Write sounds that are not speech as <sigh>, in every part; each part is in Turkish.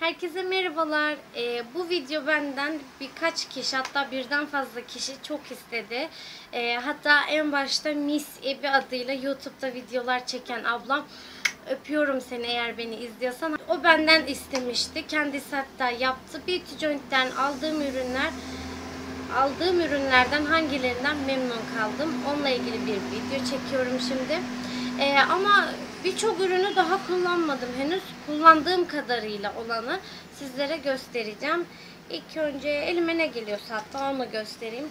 Herkese merhabalar. Ee, bu video benden birkaç kişi hatta birden fazla kişi çok istedi. Ee, hatta en başta Miss Ebi adıyla YouTube'da videolar çeken ablam öpüyorum seni eğer beni izliyorsan. O benden istemişti. Kendisi hatta yaptı. Beauty Joint'ten aldığım ürünler aldığım ürünlerden hangilerinden memnun kaldım. Onunla ilgili bir video çekiyorum şimdi. Ee, ama birçok ürünü daha kullanmadım henüz. Kullandığım kadarıyla olanı sizlere göstereceğim. İlk önce elime ne geliyorsa hatta onu göstereyim.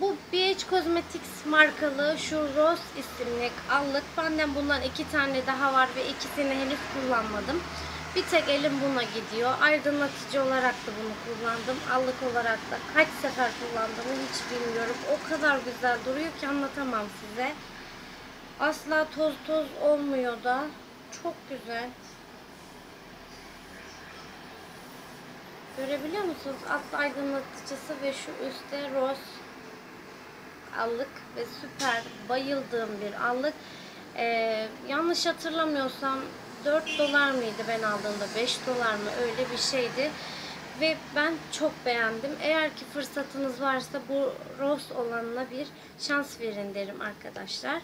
Bu BH Cosmetics markalı şu Rose isimli allık. Benden bundan iki tane daha var ve ikisini henüz kullanmadım. Bir tek elim buna gidiyor. Aydınlatıcı olarak da bunu kullandım. Allık olarak da kaç sefer kullandığımı hiç bilmiyorum. O kadar güzel duruyor ki anlatamam size. Asla toz toz olmuyor da. Çok güzel. Görebiliyor musunuz? Alt aydınlatıcısı ve şu üstte rose allık ve süper bayıldığım bir allık. Ee, yanlış hatırlamıyorsam 4 dolar mıydı ben aldığımda 5 dolar mı öyle bir şeydi. Ve ben çok beğendim. Eğer ki fırsatınız varsa bu rose olanına bir şans verin derim arkadaşlar.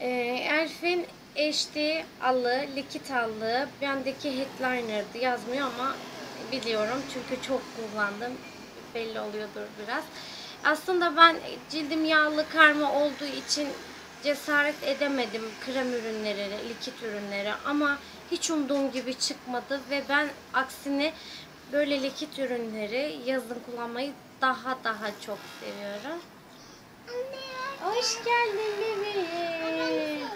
Ee, Elf'in HD allı, likit allı, bendeki headliner'dı yazmıyor ama biliyorum çünkü çok kullandım. Belli oluyordur biraz. Aslında ben cildim yağlı karma olduğu için cesaret edemedim krem ürünleri, likit ürünleri ama hiç umduğum gibi çıkmadı ve ben aksine böyle likit ürünleri yazın kullanmayı daha daha çok seviyorum. Hoş geldin bebeğim.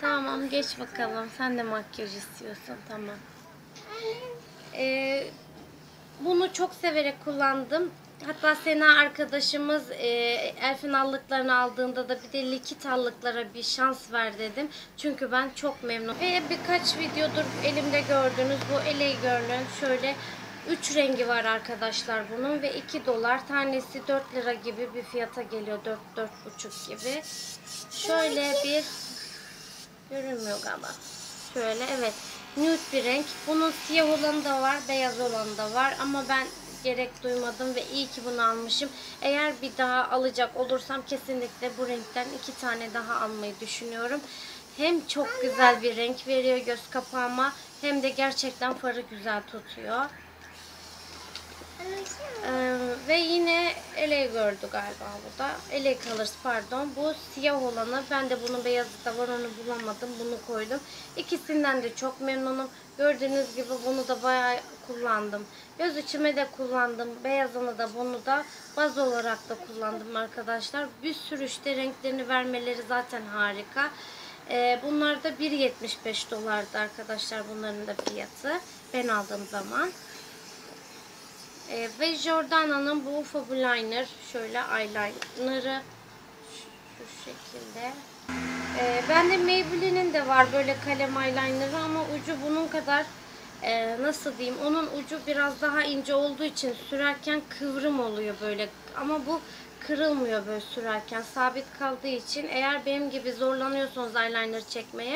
Tamam geç bakalım. Sen de makyaj istiyorsun. Tamam. Ee, bunu çok severek kullandım. Hatta Sena arkadaşımız e, Elfin allıklarını aldığında da bir de likit allıklara bir şans ver dedim. Çünkü ben çok memnunum. Ve birkaç videodur elimde gördüğünüz bu LA Girl'ün şöyle 3 rengi var arkadaşlar bunun ve 2 dolar. Tanesi 4 lira gibi bir fiyata geliyor. 4 4,5 gibi. Şöyle bir görünmüyor galiba. Şöyle evet. Nude bir renk. Bunun siyah olanı da var, beyaz olanı da var ama ben gerek duymadım ve iyi ki bunu almışım. Eğer bir daha alacak olursam kesinlikle bu renkten iki tane daha almayı düşünüyorum. Hem çok güzel bir renk veriyor göz kapağıma hem de gerçekten farı güzel tutuyor. Ee, ve yine LA gördü galiba bu da. LA Colors pardon. Bu siyah olanı. Ben de bunun beyazı da var onu bulamadım. Bunu koydum. İkisinden de çok memnunum. Gördüğünüz gibi bunu da bayağı kullandım. Göz içime de kullandım. Beyazını da bunu da baz olarak da kullandım arkadaşlar. Bir sürü işte renklerini vermeleri zaten harika. Ee, bunlar da 1.75 dolardı arkadaşlar bunların da fiyatı. Ben aldığım zaman. Ee, ve Jordana'nın bu UFO Liner şöyle eyeliner'ı şu, şu şekilde. Ee, ben de Maybelline'in de var böyle kalem eyeliner'ı ama ucu bunun kadar e, nasıl diyeyim onun ucu biraz daha ince olduğu için sürerken kıvrım oluyor böyle ama bu kırılmıyor böyle sürerken sabit kaldığı için eğer benim gibi zorlanıyorsanız eyeliner çekmeye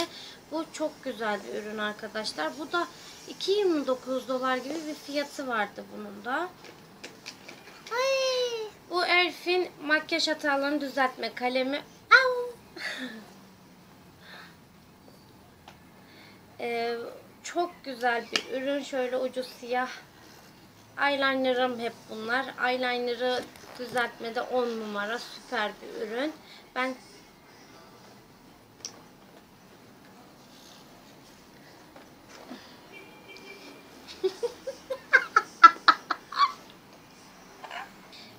bu çok güzel bir ürün arkadaşlar. Bu da 2.29 dolar gibi bir fiyatı vardı bunun da. Ay, bu Elf'in makyaj hatalarını düzeltme kalemi. Au. <laughs> Ee, çok güzel bir ürün. Şöyle ucu siyah. Eyeliner'ım hep bunlar. Eyeliner'ı düzeltmede 10 numara. Süper bir ürün. Ben <laughs>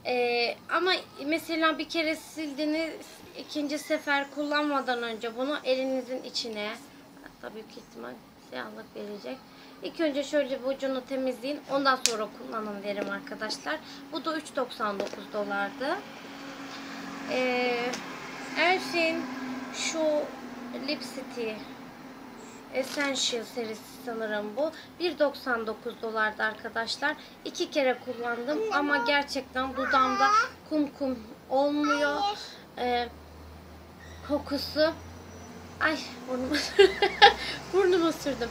Ee, ama mesela bir kere sildiniz ikinci sefer kullanmadan önce bunu elinizin içine tabii büyük ihtimal siyahlık verecek. İlk önce şöyle bir ucunu temizleyin. Ondan sonra kullanın derim arkadaşlar. Bu da 3.99 dolardı. Ee, Elf'in şu lipstick Essential serisi sanırım bu. 1.99 dolardı arkadaşlar. İki kere kullandım ama gerçekten dudağımda kum kum olmuyor. Ee, kokusu Ay burnumu, <laughs> burnumu sürdüm.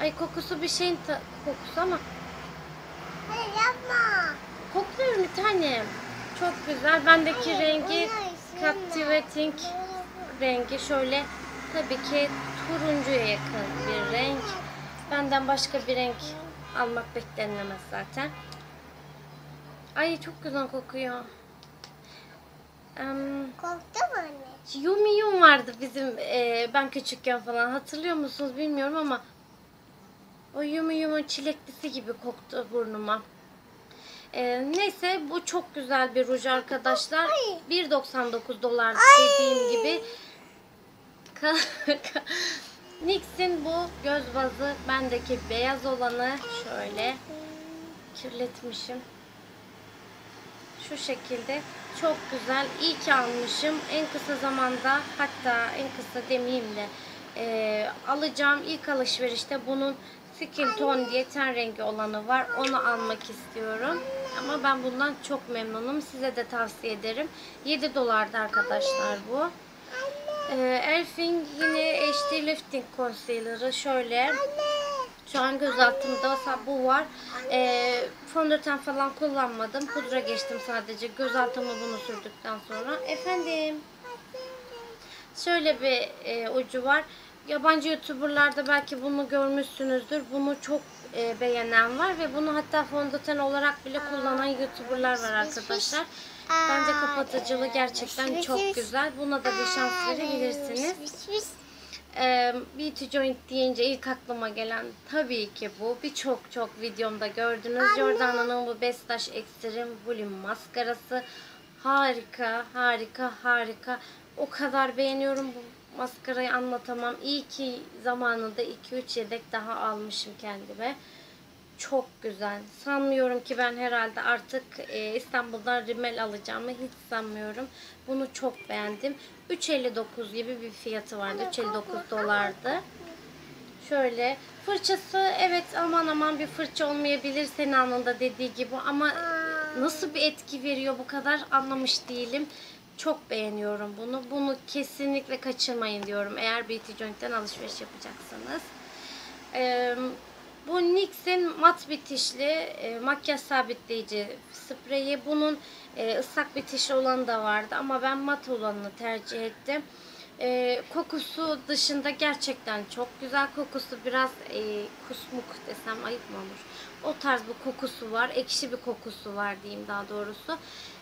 Ay kokusu bir şeyin kokusu ama Hayır yapma. kokluyorum bir tanem. Çok güzel. Bendeki rengi captivating rengi şöyle tabii ki turuncuya yakın bir renk. Benden başka bir renk almak beklenilemez zaten. Ay çok güzel kokuyor. Em, Korktun mu anne? Yumi Yum vardı bizim e, ben küçükken falan hatırlıyor musunuz bilmiyorum ama o Yumi Yum'un çileklisi gibi koktu burnuma. E, neyse bu çok güzel bir ruj arkadaşlar. 1.99 dolar dediğim gibi. <laughs> NYX'in bu göz bazı bendeki beyaz olanı şöyle kirletmişim. Şu şekilde çok güzel. İyi ki almışım. En kısa zamanda hatta en kısa demeyeyim de e, alacağım ilk alışverişte bunun Skin Tone diye ten rengi olanı var. Onu almak istiyorum. Ama ben bundan çok memnunum. Size de tavsiye ederim. 7 dolardı arkadaşlar bu. E, Elf'in yine HD Lifting Concealer'ı şöyle. Şu an göz altımda bu var. Ee, fondöten falan kullanmadım. Pudra geçtim sadece. Göz altıma bunu sürdükten sonra. Efendim. Şöyle bir e, ucu var. Yabancı youtuberlarda belki bunu görmüşsünüzdür. Bunu çok e, beğenen var ve bunu hatta fondöten olarak bile kullanan youtuberlar var arkadaşlar. Bence kapatıcılığı gerçekten çok güzel. Buna da bir şans verebilirsiniz. Ee, Beauty Joint deyince ilk aklıma gelen tabii ki bu. Birçok çok videomda gördünüz. Jordano'nun bu Bestash Extreme Volume maskarası. Harika, harika, harika. O kadar beğeniyorum bu maskarayı anlatamam. İyi ki zamanında 2-3 yedek daha almışım kendime. Çok güzel. Sanmıyorum ki ben herhalde artık e, İstanbul'dan rimel alacağımı hiç sanmıyorum. Bunu çok beğendim. 3.59 gibi bir fiyatı vardı. 3.59 dolardı. Şöyle fırçası evet aman aman bir fırça olmayabilir senin anında dediği gibi ama nasıl bir etki veriyor bu kadar anlamış değilim. Çok beğeniyorum bunu. Bunu kesinlikle kaçırmayın diyorum eğer Beauty Joint'ten alışveriş yapacaksanız. Ee, bu NYX'in mat bitişli e, makyaj sabitleyici spreyi. Bunun e, ıslak bitişli olanı da vardı ama ben mat olanını tercih ettim. E, kokusu dışında gerçekten çok güzel. Kokusu biraz e, kusmuk desem ayıp mı olur? O tarz bir kokusu var. Ekşi bir kokusu var diyeyim daha doğrusu.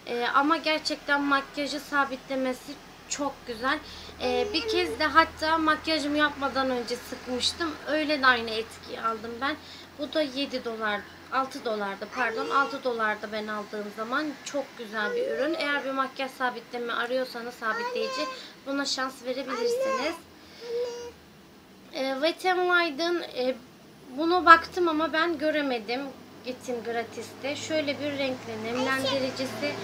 E, ama gerçekten makyajı sabitlemesi çok güzel. Ee, bir kez de hatta makyajımı yapmadan önce sıkmıştım. Öyle de aynı etkiyi aldım ben. Bu da 7 dolar, 6 dolardı pardon. 6 dolarda ben aldığım zaman çok güzel bir ürün. Eğer bir makyaj sabitleme arıyorsanız sabitleyici buna şans verebilirsiniz. E, Wet n Wild'ın e, bunu baktım ama ben göremedim. Gittim gratiste. Şöyle bir renkli nemlendiricisi.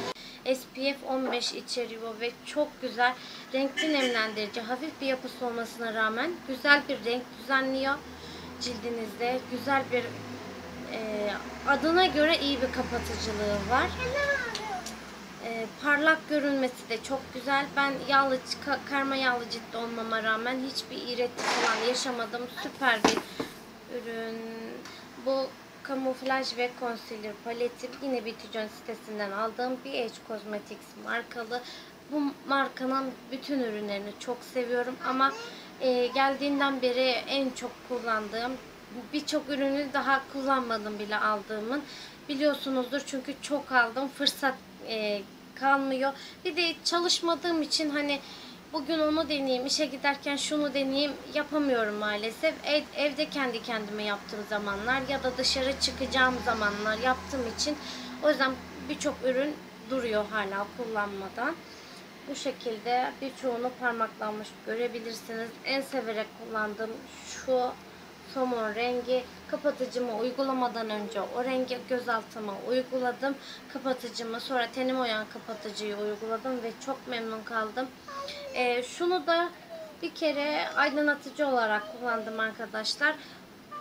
SPF 15 içeriyor ve çok güzel renkli nemlendirici. Hafif bir yapısı olmasına rağmen güzel bir renk düzenliyor cildinizde. Güzel bir e, adına göre iyi bir kapatıcılığı var. E, parlak görünmesi de çok güzel. Ben yağlı ka- karma yağlı ciltli olmama rağmen hiçbir iğreti falan yaşamadım. Süper bir ürün. Bu kamuflaj ve concealer paleti yine Joint sitesinden aldığım BH Cosmetics markalı. Bu markanın bütün ürünlerini çok seviyorum ama e, geldiğinden beri en çok kullandığım birçok ürünü daha kullanmadım bile aldığımın. Biliyorsunuzdur çünkü çok aldım. Fırsat e, kalmıyor. Bir de çalışmadığım için hani bugün onu deneyeyim, işe giderken şunu deneyeyim yapamıyorum maalesef. Ev, evde kendi kendime yaptığım zamanlar ya da dışarı çıkacağım zamanlar yaptığım için o yüzden birçok ürün duruyor hala kullanmadan. Bu şekilde birçoğunu parmaklanmış görebilirsiniz. En severek kullandığım şu somon rengi kapatıcımı uygulamadan önce o rengi gözaltıma uyguladım. Kapatıcımı sonra tenime uyan kapatıcıyı uyguladım ve çok memnun kaldım. Ee, şunu da bir kere aydınlatıcı olarak kullandım arkadaşlar.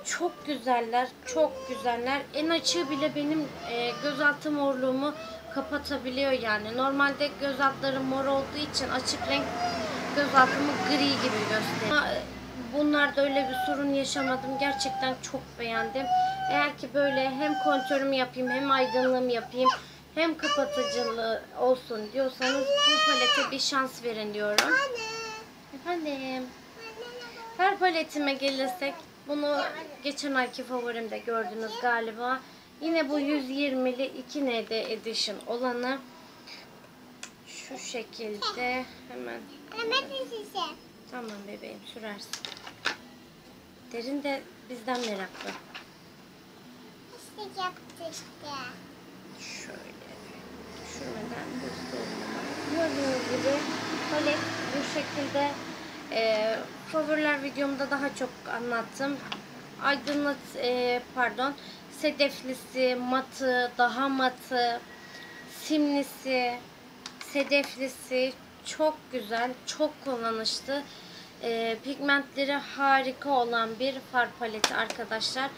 Çok güzeller, çok güzeller. En açığı bile benim e, gözaltı morluğumu kapatabiliyor yani. Normalde göz altlarım mor olduğu için açık renk göz altımı gri gibi gösteriyor. Bunlarda öyle bir sorun yaşamadım. Gerçekten çok beğendim. Eğer ki böyle hem kontörümü yapayım hem aydınlığımı yapayım hem kapatıcılığı olsun diyorsanız bu palete bir şans verin diyorum. Efendim. Far paletime gelirsek bunu geçen ayki favorimde gördünüz galiba. Yine bu 120'li 2ND Edition olanı şu şekilde hemen size. Tamam bebeğim sürersin. Derin de bizden meraklı. İşte yaptı işte. Şöyle düşürmeden. Gördüğünüz gibi palet bu şekilde e, favoriler videomda daha çok anlattım. Aydınlat e, pardon sedeflisi, matı, daha matı, simlisi, sedeflisi çok güzel, çok kullanışlı. E, pigmentleri harika olan bir far paleti arkadaşlar.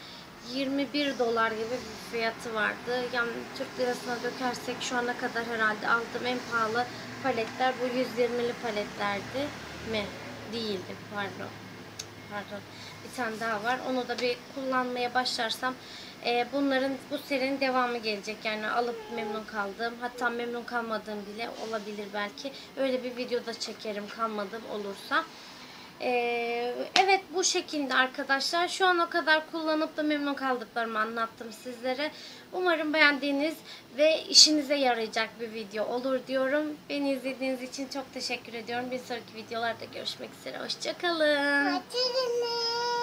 21 dolar gibi bir fiyatı vardı. Yani Türk lirasına dökersek şu ana kadar herhalde aldığım en pahalı paletler bu 120'li paletlerdi mi? Değildi pardon. Pardon. Bir tane daha var. Onu da bir kullanmaya başlarsam e, bunların bu serinin devamı gelecek. Yani alıp memnun kaldığım hatta memnun kalmadığım bile olabilir belki. Öyle bir videoda çekerim kalmadığım olursa. Ee, evet bu şekilde arkadaşlar. Şu an o kadar kullanıp da memnun kaldıklarımı anlattım sizlere. Umarım beğendiğiniz ve işinize yarayacak bir video olur diyorum. Beni izlediğiniz için çok teşekkür ediyorum. Bir sonraki videolarda görüşmek üzere. Hoşçakalın. Hatırlayın.